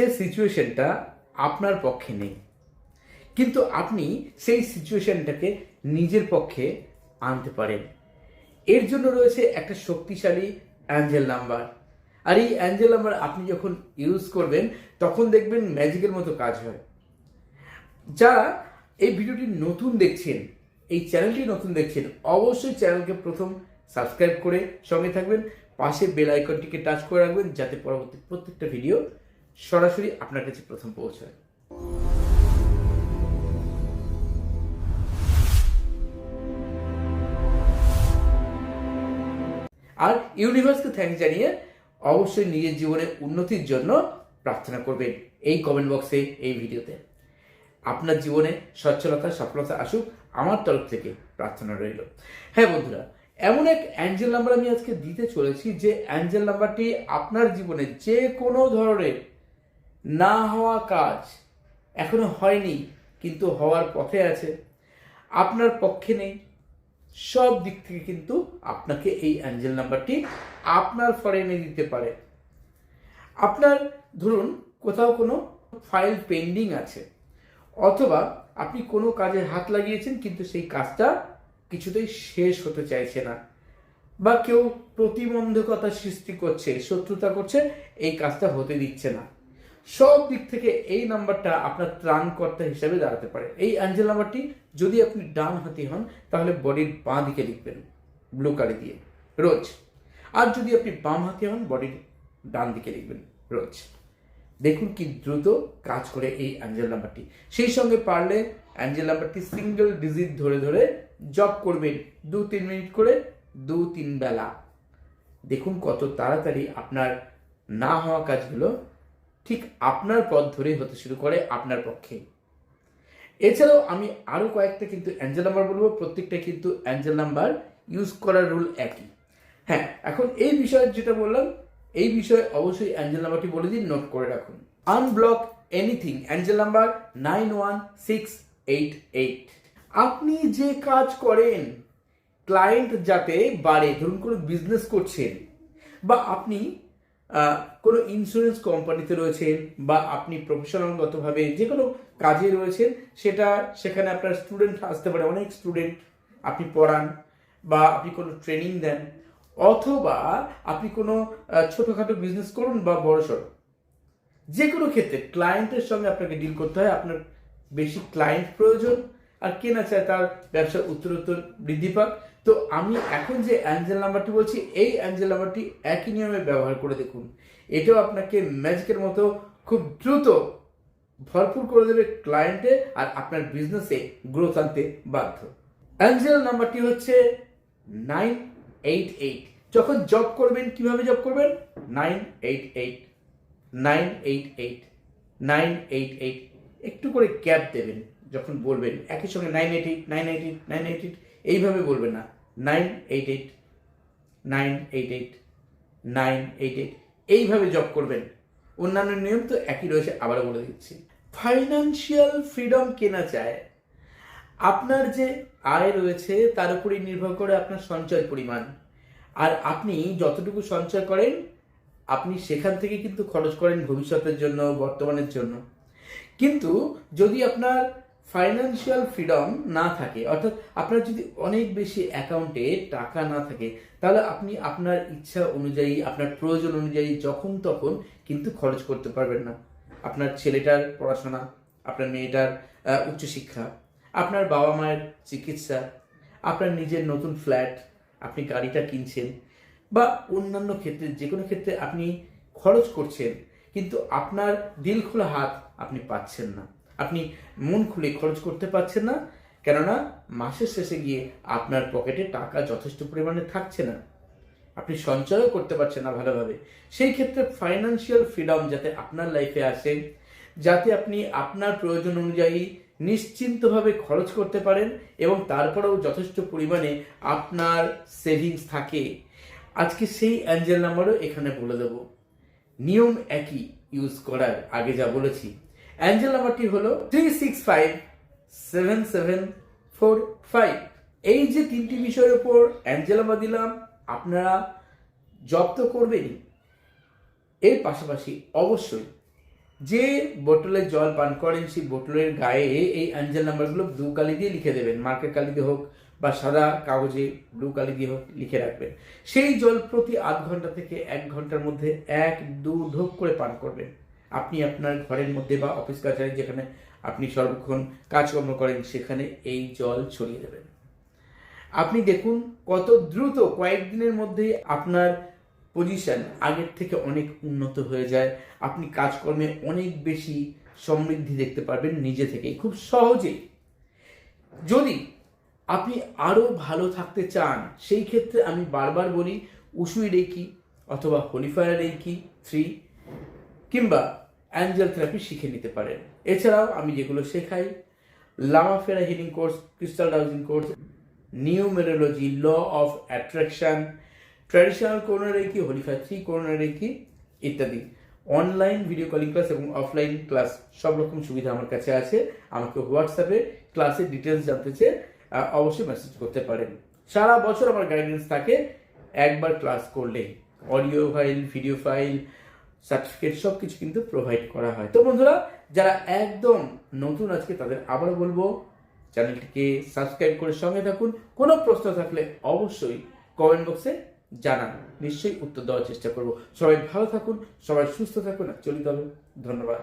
যে সিচুয়েশনটা আপনার পক্ষে নেই। কিন্তু আপনি সেই সিচুয়েশনটাকে নিজের পক্ষে আনতে পারেন। এর জন্য রয়েছে একটা শক্তিশালী অ্যাঞ্জেল নাম্বার আর এই অ্যাঞ্জেল নাম্বার আপনি যখন ইউজ করবেন, তখন দেখবেন ম্যাজিকের মতো কাজ হয়। যারা এই ভিডিওটি নতুন দেখছেন, এই চ্যানেলটি নতুন দেখছেন, অবশ্যই চ্যানেলকে প্রথম সাবস্ক্রাইব করে সঙ্গে থাকবেন। পাশে বেল আইকনটিকে টাচ করে রাখবেন, যাতে পরবর্তী প্রত্যেকটা ভিডিও সরাসরি আপনার কাছে প্রথম পৌঁছায়। আর ইউনিভার্সকে থ্যাংক জানিয়ে অবশ্যই নিজের জীবনে উন্নতির জন্য প্রার্থনা করবেন এই কমেন্ট বক্সে এই ভিডিওতে। আপনার জীবনে সচ্ছলতা, সফলতা আসুক, আমার তরফ থেকে প্রার্থনা রইল। হ্যাঁ বন্ধুরা, এমন এক অ্যাঞ্জেল নাম্বার আমি আজকে দিতে চলেছি যে অ্যাঞ্জেল নাম্বারটি আপনার জীবনে যে কোনো ধরনের না হওয়া কাজ এখনও হয়নি, কিন্তু হওয়ার পথে আছে। আপনার পক্ষে নেই। সব দিক থেকে কিন্তু আপনাকে এই অ্যাঞ্জেল নাম্বারটি আপনার ফরে এনে দিতে পারে। আপনার ধরুন কোথাও কোনো ফাইল পেন্ডিং আছে, অথবা আপনি কোনো কাজে হাত লাগিয়েছেন, কিন্তু সেই কাজটা কিছুতেই শেষ হতে চাইছে না, বা কেউ প্রতিবন্ধকতা সৃষ্টি করছে, শত্রুতা করছে, এই কাজটা হতে দিচ্ছে না। সব দিক থেকে এই নাম্বারটা আপনার ত্রাণকর্তা হিসেবে দাঁড়াতে পারে। এই অ্যাঞ্জেল নাম্বারটি যদি আপনি ডান হাতি হন, তাহলে বডির বাঁ দিকে লিখবেন, ব্লু কালি দিয়ে। রোজ। আর যদি আপনি বাম হাতি হন, বডির ডান দিকে লিখবেন, রোজ। দেখুন কি দ্রুত কাজ করে এই অ্যাঞ্জেল নাম্বারটি। সেই সঙ্গে পারলে অ্যাঞ্জেল নাম্বারটি সিঙ্গেল ডিজিট ধরে ধরে জব করবেন, দু তিন মিনিট করে, দু তিন বেলা। দেখুন কত তাড়াতাড়ি আপনার না হওয়া কাজগুলো ঠিক আপনার পথ ধরেই হতে শুরু করে আপনার পক্ষে এছাড়াও আমি আরও কয়েকটা কিন্তু অ্যাঞ্জেল নাম্বার বলব, প্রত্যেকটা কিন্তু অ্যাঞ্জেল নাম্বার ইউজ করার রুল একই। হ্যাঁ এখন এই বিষয়ে যেটা বললাম, এই বিষয়ে অবশ্যই অ্যাঞ্জেল নাম্বারটি বলে দিন নোট করে রাখুন। Unblock anything angel number nine one six eight eight আপনি যে কাজ করেন ক্লায়েন্ট যাতে বাড়ে, ধরুন কোনো বিজনেস করছেন, বা আপনি কোনো ইন্স্যুরেন্স কোম্পানিতে রয়েছেন বা আপনি প্রফেশনালগতভাবে যে কোনো কাজে রয়েছেন, সেটা সেখানে আপনার স্টুডেন্ট আসতে পারে, অনেক স্টুডেন্ট আপনি পড়ান বা আপনি কোনো ট্রেনিং দেন, অথবা আপনি কোনো ছোটোখাটো বিজনেস করুন বা বড়সড়। যে কোনো ক্ষেত্রে ক্লায়েন্টের সঙ্গে আপনাকে ডিল করতে হয়, আপনার বেশি ক্লায়েন্ট প্রয়োজন আর কে না চায় তার ব্যবসা উত্তরোত্তর বৃদ্ধি পাক। তো আমি এখন যে অ্যাঞ্জেল নাম্বারটি বলছি, এই অ্যাঞ্জেল নাম্বারটি একই নিয়মে ব্যবহার করে দেখুন। এটাও আপনাকে ম্যাজিকের মতো খুব দ্রুত ভরপুর করে দেবে ক্লায়েন্টে আর আপনার বিজনেসে গ্রোথ আনতে বাধ্য। অ্যাঞ্জেল নাম্বারটি হচ্ছে নাইন এইট এইট যখন জব করবেন, কীভাবে জব করবেন? Nine eight eight nine eight eight nine eight eight একটু করে গ্যাপ দেবেন। যখন বলবেন, একই সঙ্গে nine eight eight nine eight eight nine eight eight এইভাবে বলবেন না। Nine eight eight nine eight eight nine eight eight এইভাবে জব করবেন। অন্যান্য নিয়ম তো একই রয়েছে, আবারও বলে দিচ্ছি। ফাইন্যান্সিয়াল ফ্রিডম কেনা চায় আপনার যে আয় রয়েছে, তার উপরই নির্ভর করে আপনার সঞ্চয় পরিমাণ। আর আপনি যতটুকু সঞ্চয় করেন, আপনি সেখান থেকে কিন্তু খরচ করেন ভবিষ্যতের জন্য, বর্তমানের জন্য। কিন্তু যদি আপনার ফাইন্যান্সিয়াল ফ্রিডম না থাকে, অর্থাৎ আপনার যদি অনেক বেশি অ্যাকাউন্টে টাকা না থাকে, তাহলে আপনি আপনার ইচ্ছা অনুযায়ী, আপনার প্রয়োজন অনুযায়ী যখন তখন কিন্তু খরচ করতে পারবেন না। আপনার ছেলেটার পড়াশোনা, আপনার মেয়েটার উচ্চশিক্ষা, আপনার বাবা মায়ের চিকিৎসা, আপনার নিজের নতুন ফ্ল্যাট আপনি গাড়িটা কিনছেন, বা অন্যান্য ক্ষেত্রে, যে কোনো ক্ষেত্রে আপনি খরচ করছেন, কিন্তু আপনার দিল খোলা হাত আপনি পাচ্ছেন না। আপনি মন খুলে খরচ করতে পারছেন না, কেননা মাসের শেষে গিয়ে আপনার পকেটে টাকা যথেষ্ট পরিমাণে থাকছে না। আপনি সঞ্চয়ও করতে পারছেন না ভালোভাবে। সেই ক্ষেত্রে ফাইন্যান্সিয়াল ফ্রিডম যাতে আপনার লাইফে আসে, যাতে আপনি আপনার প্রয়োজন অনুযায়ী নিশ্চিন্তভাবে খরচ করতে পারেন এবং তারপরেও যথেষ্ট পরিমাণে আপনার সেভিংস থাকে। আজকে সেই অ্যাঞ্জেল নাম্বারও এখানে বলে দেব। নিয়ম একই ইউজ করার, আগে যা বলেছি। অ্যাঞ্জেল নাম্বারটি হলো three six five seven seven four five এই যে তিনটি বিষয়ের উপর অ্যাঞ্জেল নাম্বার দিলাম, আপনারা জব তো করবেনই। এর পাশাপাশি অবশ্যই যে বোতলে জল পান করেন, সেই বোতলের গায়ে এই অ্যাঞ্জেল নাম্বারগুলো ব্লু কালি দিয়ে লিখে দেবেন। মার্কের কালি দিয়ে হোক বা সাদা কাগজে ব্লু কালি দিয়ে হোক লিখে রাখবেন। সেই জল প্রতি আধ ঘণ্টা থেকে এক ঘণ্টার মধ্যে এক, দু ঢোক করে পান করবেন। আপনি আপনার ঘরের মধ্যে বা অফিস কাছারি যেখানে আপনি সর্বক্ষণ কাজকর্ম করেন, সেখানে এই জল ছড়িয়ে দেবেন আপনি দেখুন কত দ্রুত কয়েকদিনের মধ্যেই আপনার পজিশন আগের থেকে অনেক উন্নত হয়ে যায়। আপনি কাজকর্মে অনেক বেশি সমৃদ্ধি দেখতে পারবেন নিজে থেকেই, খুব সহজেই। যদি আপনি আরও ভালো থাকতে চান, সেই ক্ষেত্রে আমি বারবার বলি, উসুই রেকি অথবা হোলিফায়ার রেকি থ্রি কিংবা অ্যাঞ্জেল থেরাপি শিখে নিতে পারেন। এছাড়াও আমি যেগুলো শেখাই লামাফেরা healing course crystal dowsing course numerology law of attraction traditional corona reiki holy fire three corona reiki ইত্যাদি। অনলাইন ভিডিও কলিং ক্লাস এবং অফলাইন ক্লাস সব রকম সুবিধা আমার কাছে আছে। আমাকে হোয়াটসঅ্যাপে ক্লাসের ডিটেলস জানতে চেয়ে অবশ্যই মেসেজ করতে পারেন। সারা বছর আমার গাইডেন্স থাকে, একবার ক্লাস করলেই। Audio file video file certificate সব কিছু কিন্তু প্রোভাইড করা হয়। তো বন্ধুরা, যারা একদম নতুন আজকে, তাদের আবার বলব, চ্যানেলটিকে সাবস্ক্রাইব করে সঙ্গে থাকুন। কোনো প্রশ্ন থাকলে অবশ্যই কমেন্ট বক্সে জানান। নিশ্চয়ই উত্তর দেওয়ার চেষ্টা করব। সবাই ভালো থাকুন, সবাই সুস্থ থাকুন, আর চলিত হবে ধন্যবাদ।